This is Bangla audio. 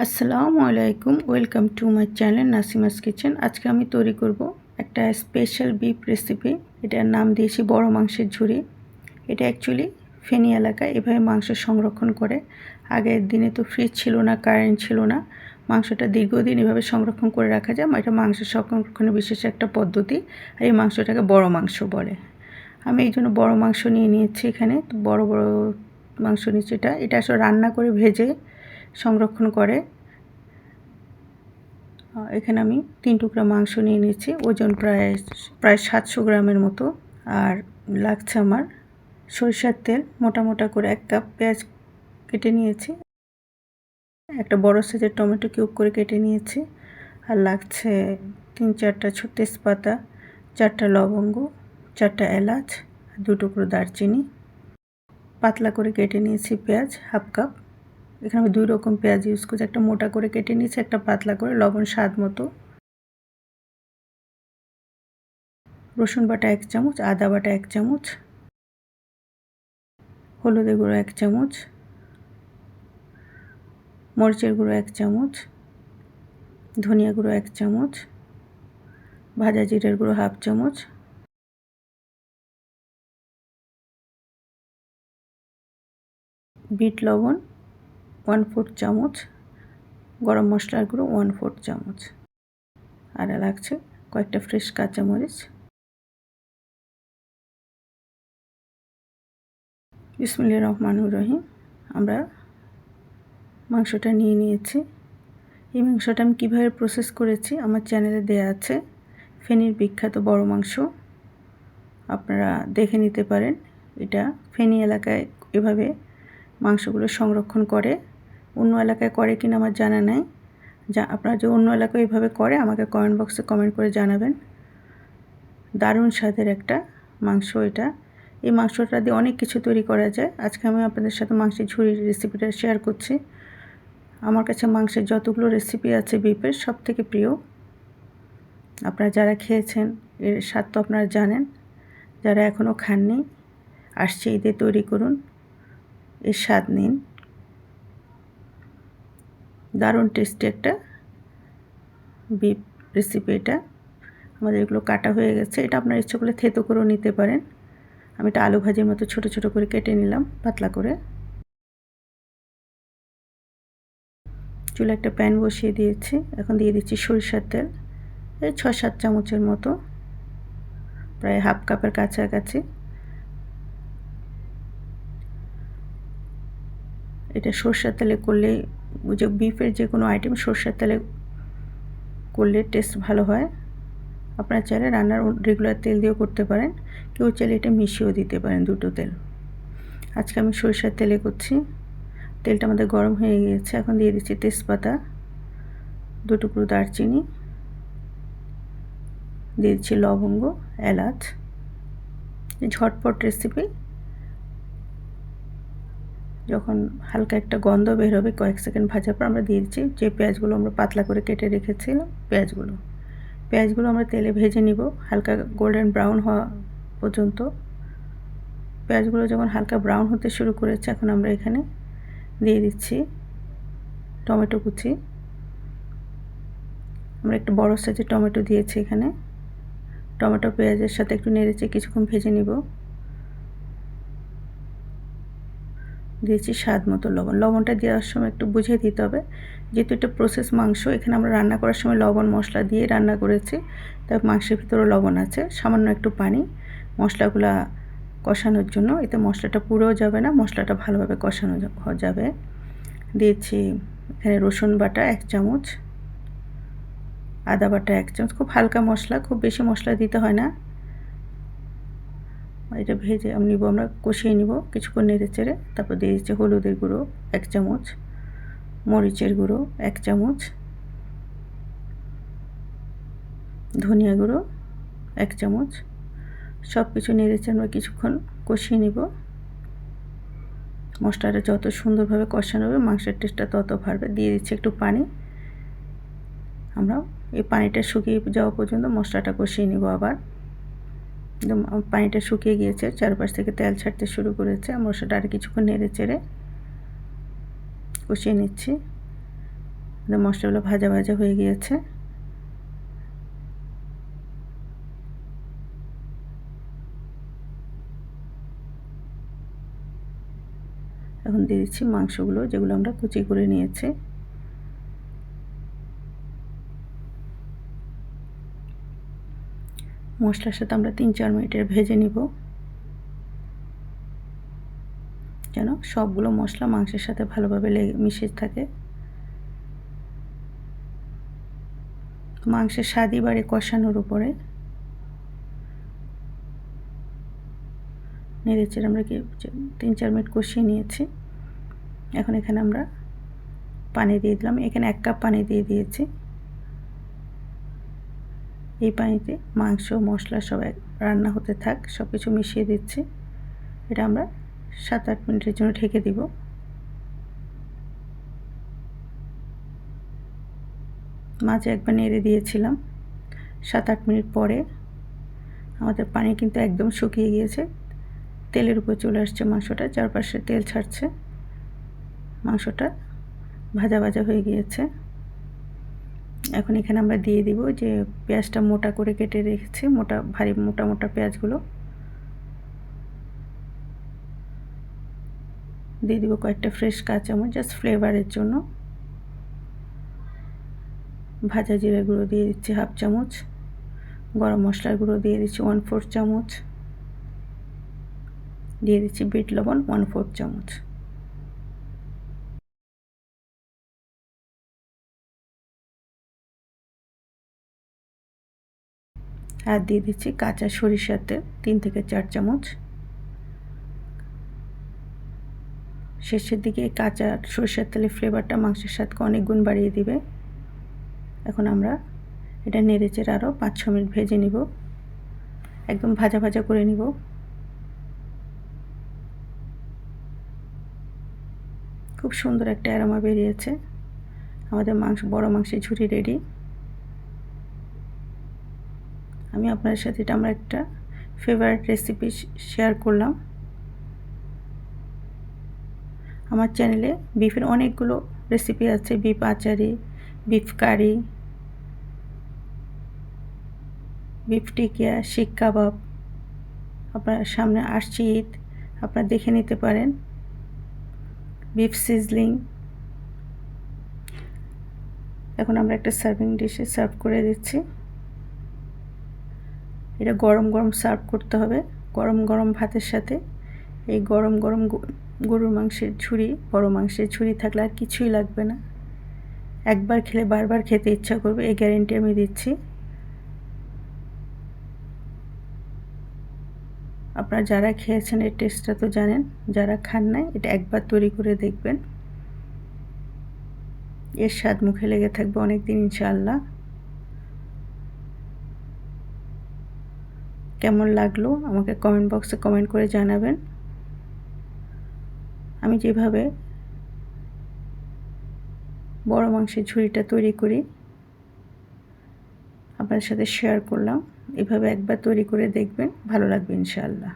আসসালামু আলাইকুম, welcome to my channel Nasima's Kitchen. আজকে আমি তৈরি করব একটা স্পেশাল বিফ রেসিপি। এটার নাম দিয়েছি বড় মাংসের ঝুড়ি এটা অ্যাকচুয়ালি ফেনি এলাকায় এভাবে মাংস সংরক্ষণ করে। আগের দিনে তো ফ্রিজ ছিল না কারেন্ট ছিল না। মাংসটা দীর্ঘদিন এভাবে সংরক্ষণ করে রাখা যায়। এটা মাংস সংরক্ষণের বিশেষ একটা পদ্ধতি। আর এই মাংসটাকে বড় মাংস বলে। আমি এই জন্য বড়ো মাংস নিয়ে নিয়েছি এখানে। বড় বড় মাংস নিচ্ছি এটা। এটা আসলে রান্না করে ভেজে সংরক্ষণ করে। এখানে আমি তিন টুকরা মাংস নিয়ে নিয়েছি। ওজন প্রায় প্রায় সাতশো গ্রামের মতো। আর লাগছে আমার সরিষার তেল, মোটা মোটা করে এক কাপ পেঁয়াজ কেটে নিয়েছি। একটা বড় সাইজের টমেটো কিউব করে কেটে নিয়েছি। আর লাগছে তিন চারটা ছোট তেজপাতা, চারটা লবঙ্গ, চারটা এলাচ দু টুকরো দারচিনি। পাতলা করে কেটে নিয়েছি পেঁয়াজ, হাফ কাপ। এখানে আমি দুই রকম পেঁয়াজ ইউজ করছি। একটা মোটা করে কেটে নিয়েছি, একটা পাতলা করে, লবণ স্বাদ মতো। রসুন বাটা এক চামচ, আদা বাটা এক চামচ, হলুদের গুঁড়ো এক চামচ, মরিচের গুঁড়ো এক চামচ, ধনিয়া গুঁড়ো এক চামচ, ভাজা জিরের গুঁড়ো হাফ চামচ। বিট লবণ ওয়ান ফোর্থ চামচ, গরম মশলার গুঁড়ো ওয়ান ফোর্থ চামচ। আর লাগছে কয়েকটা ফ্রেশ কাঁচামরিচ। বিসমুল্লা রহমানুর রহিম। আমরা মাংসটা নিয়ে নিয়েছি। এই মাংসটা আমি কীভাবে প্রসেস করেছি আমার চ্যানেলে দেয়া আছে। ফেনীর বিখ্যাত বড় মাংস। আপনারা দেখে নিতে পারেন। এটা ফেনী এলাকায় এভাবে মাংসগুলো সংরক্ষণ করে। অন্য এলাকায় করে কিনা আমার জানা নেই। যা আপনারা যে অন্য এলাকায় এইভাবে করে, আমাকে কমেন্ট বক্সে কমেন্ট করে জানাবেন। দারুণ স্বাদের একটা মাংস এটা। এই মাংসটা দিয়ে অনেক কিছু তৈরি করা যায়। আজকে আমি আপনাদের সাথে মাংসের ঝুড়ির রেসিপিটা শেয়ার করছি। আমার কাছে মাংসের যতগুলো রেসিপি আছে বিপের সব থেকে প্রিয়। আপনারা যারা খেয়েছেন, এর স্বাদ তো আপনারা জানেন। যারা এখনও খাননি, আসছে ঈদে তৈরি করুন। এর স্বাদ নিন। দারুণ টেস্টি একটা বিপ রেসিপি এটা। আমাদের এগুলো কাটা হয়ে গেছে। এটা আপনার ইচ্ছে করলে থেতো করেও নিতে পারেন। আমি এটা আলু ভাজির মতো ছোট ছোট করে কেটে নিলাম পাতলা করে। চুলে একটা প্যান বসিয়ে দিয়েছি। এখন দিয়ে দিচ্ছি সরিষার তেল। এই ছ সাত চামচের মতো। প্রায় হাফ কাপের কাছাকাছি। এটা সর্ষের তেলে করলে যে বিফের যে কোনো আইটেম সর্ষের তেলে করলে টেস্ট ভালো হয়। আপনারা চাইলে রান্নার রেগুলার তেল দিয়েও করতে পারেন। কেউ চাইলে এটা মিশিয়েও দিতে পারেন দুটো তেল। আজকে আমি সরিষার তেলে করছি। তেলটা আমাদের গরম হয়ে গিয়েছে, এখন দিয়ে দিচ্ছি তেজপাতা, দু টুকরো দারচিনি, দিয়ে দিচ্ছি লবঙ্গ, এলাচ। ঝটপট রেসিপি যখন হালকা একটা গন্ধ বের হবে, কয়েক সেকেন্ড ভাজার পর আমরা দিয়ে দিচ্ছি যে পেঁয়াজগুলো আমরা পাতলা করে কেটে রেখেছিলাম, পেঁয়াজগুলো। পেঁয়াজগুলো আমরা তেলে ভেজে নিব, হালকা গোল্ডেন ব্রাউন হওয়া পর্যন্ত। পেঁয়াজগুলো যখন হালকা ব্রাউন হতে শুরু করেছে, এখন আমরা এখানে দিয়ে দিচ্ছি টমেটো কুচি। আমরা একটা বড় সাইজের টমেটো দিয়েছি এখানে। টমেটো পেঁয়াজের সাথে একটু নেড়েছে কিছুক্ষণ ভেজে নিব। দিয়েছি স্বাদ মতো লবণ। লবণটা দেওয়ার সময় একটু বুঝিয়ে দিতে হবে। যেহেতু এটা প্রসেস মাংস, এখানে আমরা রান্না করার সময় লবণ মশলা দিয়ে রান্না করেছি। তাই মাংসের ভিতরেও লবণ আছে, সামান্য একটু পানি। মশলাগুলা কষানোর জন্য, এতে মশলাটা পুরোও যাবে না, মশলাটা ভালোভাবে কষানো যাবে। দিয়েছি এখানে রসুন বাটা এক চামচ, আদা বাটা এক চামচ। খুব হালকা মশলা, খুব বেশি মশলা দিতে হয় না। এটা ভেজে আমি নিব, আমরা কষিয়ে নিব কিছুক্ষণ নেড়ে চেড়ে। তারপর দিয়ে দিচ্ছি হলুদের গুঁড়ো, এক চামচ। মরিচের গুঁড়ো, এক চামচ। ধনিয়া গুঁড়ো, এক চামচ। সব কিছু নেড়েছে আমরা কিছুক্ষণ কষিয়ে নিব। মশলাটা যত সুন্দরভাবে কষানো হবে, মাংসের টেস্টটা তত বাড়বে। দিয়ে দিচ্ছি একটু পানি। আমরা এই পানিটা শুকিয়ে যাওয়া পর্যন্ত মশলাটা কষিয়ে নিব আবার। পানিটা শুকিয়ে গিয়েছে, চারপাশ থেকে তেল ছাড়তে শুরু করেছে। মশলাটা আর কিছুক্ষণ নেড়ে চেড়ে কষিয়ে নিচ্ছি। মশলাগুলো ভাজা ভাজা হয়ে গিয়েছে। এখন দিয়ে দিচ্ছি মাংসগুলো, যেগুলো আমরা কুচি করে নিয়েছি। মশলার সাথে আমরা তিন চার মিনিটের ভেজে নিব। যেন সবগুলো মশলা মাংসের সাথে ভালোভাবে মিশে থাকে। মাংসের স্বাদই বাড়ি কষানোর উপরে। নেড়েচেড়ে আমরা কি তিন চার মিনিট কষিয়ে নিয়েছি। এখন এখানে আমরা পানি দিয়ে দিলাম। এখানে এক কাপ পানি দিয়ে দিয়েছি। এই পানিতে মাংস, মশলা সব রান্না হতে থাক সব কিছু মিশিয়ে দিচ্ছি। এটা আমরা সাত আট মিনিটের জন্য ঢেকে দিব। মাঝে একবার নেড়ে দিয়েছিলাম। সাত আট মিনিট পরে আমাদের পানি কিন্তু একদম শুকিয়ে গিয়েছে। তেলের উপর চলে আসছে মাংসটা, চারপাশে তেল ছাড়ছে। মাংসটা ভাজা ভাজা হয়ে গিয়েছে। এখন এখানে আমরা দিয়ে দিব যে পেঁয়াজটা মোটা করে কেটে রেখেছি, মোটা, ভারী, মোটা মোটা পেঁয়াজগুলো। দিয়ে দিব কয়েকটা ফ্রেশ কাঁচামচ জাস্ট ফ্লেভারের জন্য। ভাজা জিরে গুঁড়ো দিয়ে দিচ্ছি হাফ চামচ। গরম মশলার গুঁড়ো দিয়ে দিচ্ছি ওয়ান ফোর চামচ। দিয়ে দিচ্ছি বিট লবণ ওয়ান ফোর চামচ। আর দিয়ে দিচ্ছি কাঁচা সরিষার তেল, তিন থেকে চার চামচ। শেষের দিকে কাঁচা সরিষার তেলের ফ্লেভারটা মাংসের স্বাদকে অনেক গুণ বাড়িয়ে দিবে। এখন আমরা এটা নেড়েচেড়ে আরও পাঁচ, ছ মিনিট ভেজে নিব। একদম ভাজা ভাজা করে নিব। খুব সুন্দর একটা অ্যারোমা বেরিয়েছে। আমাদের মাংস, বড় মাংসের ঝুড়ি রেডি। আমি আপনার সাথে এটা আমার একটা ফেভারিট রেসিপি শেয়ার করলাম। আমার চ্যানেলে বিফের অনেকগুলো রেসিপি আছে। Beef achari beef curry beef tikia, seekh kabab. আপনার সামনে আসছি ঈদ, আপনারা দেখে নিতে পারেন। বিফ সিজলিং এখন আমরা একটা সার্ভিং ডিশে সার্ভ করে দিচ্ছি। এটা গরম গরম সার্ভ করতে হবে। গরম গরম ভাতের সাথে। এই গরম গরম গরুর মাংসের ঝুড়ি, বড় মাংসের ঝুড়ি থাকলে আর কিছুই লাগবে না। একবার খেলে বারবার খেতে ইচ্ছা করবে এই গ্যারেন্টি আমি দিচ্ছি। আপনারা যারা খেয়েছেন এর টেস্টটা তো জানেন, যারা খান নাই, এটা একবার তৈরি করে দেখবেন। এর স্বাদ মুখে লেগে থাকবে অনেক দিন ইনশাআল্লাহ। কেমন লাগল আমাকে কমেন্ট বক্সে কমেন্ট করে জানাবেন। আমি যেভাবে বড় মাংসের ঝুড়িটা তৈরি করি আপনার সাথে শেয়ার করলাম। এভাবে একবার তৈরি করে দেখবেন, ভালো লাগবে ইনশাআল্লাহ।